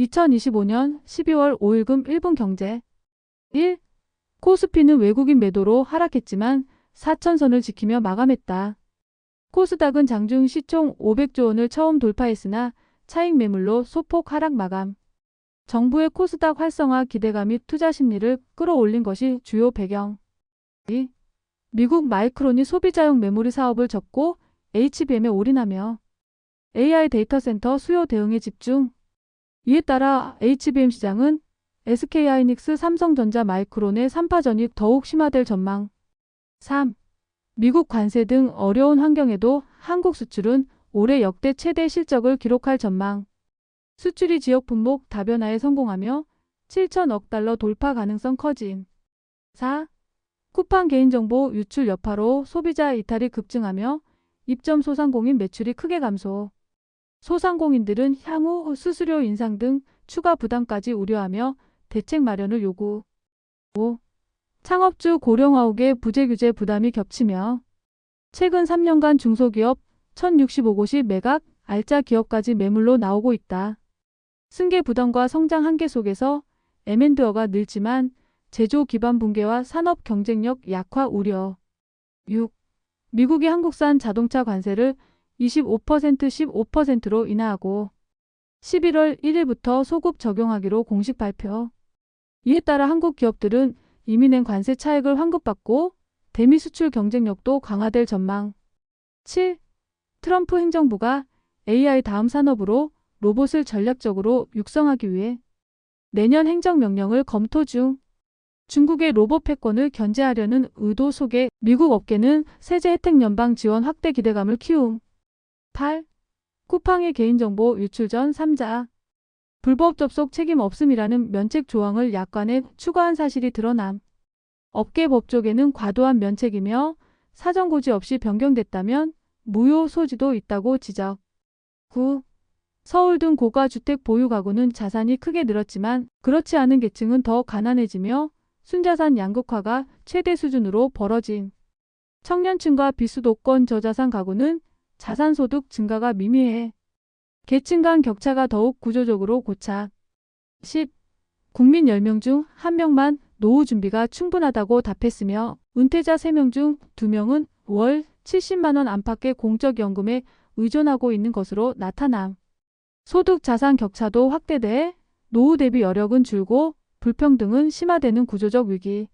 2025년 12월 5일금 1분 경제 1. 코스피는 외국인 매도로 하락했지만 4천선을 지키며 마감했다. 코스닥은 장중 시총 500조 원을 처음 돌파했으나 차익 매물로 소폭 하락 마감. 정부의 코스닥 활성화 기대감이 투자 심리를 끌어올린 것이 주요 배경. 2. 미국 마이크론이 소비자용 메모리 사업을 접고 HBM에 올인하며 AI 데이터 센터 수요 대응에 집중. 이에 따라 HBM 시장은 SK하이닉스, 삼성전자, 마이크론의 3파전이 더욱 심화될 전망. 3. 미국 관세 등 어려운 환경에도 한국 수출은 올해 역대 최대 실적을 기록할 전망. 수출이 지역 분목 다변화에 성공하며 7천억 달러 돌파 가능성 커짐. 4. 쿠팡 개인정보 유출 여파로 소비자 이탈이 급증하며 입점 소상공인 매출이 크게 감소. 소상공인들은 향후 수수료 인상 등 추가 부담까지 우려하며 대책 마련을 요구. 5. 창업주 고령화옥의 부재 규제 부담이 겹치며 최근 3년간 중소기업 1065곳이 매각, 알짜 기업까지 매물로 나오고 있다. 승계 부담과 성장 한계 속에서 M&A가 늘지만 제조 기반 붕괴와 산업 경쟁력 약화 우려. 6. 미국이 한국산 자동차 관세를 25% 15%로 인하하고 11월 1일부터 소급 적용하기로 공식 발표. 이에 따라 한국 기업들은 이미 낸 관세 차익을 환급받고 대미 수출 경쟁력도 강화될 전망. 7. 트럼프 행정부가 AI 다음 산업으로 로봇을 전략적으로 육성하기 위해 내년 행정명령을 검토 중. 중국의 로봇 패권을 견제하려는 의도 속에 미국 업계는 세제 혜택 연방 지원 확대 기대감을 키움. 8. 쿠팡의 개인정보 유출 전 3자. 불법 접속 책임 없음이라는 면책 조항을 약관에 추가한 사실이 드러남. 업계 법조계는 과도한 면책이며 사전 고지 없이 변경됐다면 무효 소지도 있다고 지적. 9. 서울 등 고가 주택 보유 가구는 자산이 크게 늘었지만 그렇지 않은 계층은 더 가난해지며 순자산 양극화가 최대 수준으로 벌어진. 청년층과 비수도권 저자산 가구는 자산소득 증가가 미미해. 계층 간 격차가 더욱 구조적으로 고착. 10. 국민 10명 중 1명만 노후 준비가 충분하다고 답했으며 은퇴자 3명 중 2명은 월 70만원 안팎의 공적연금에 의존하고 있는 것으로 나타남. 소득 자산 격차도 확대돼 노후 대비 여력은 줄고 불평등은 심화되는 구조적 위기.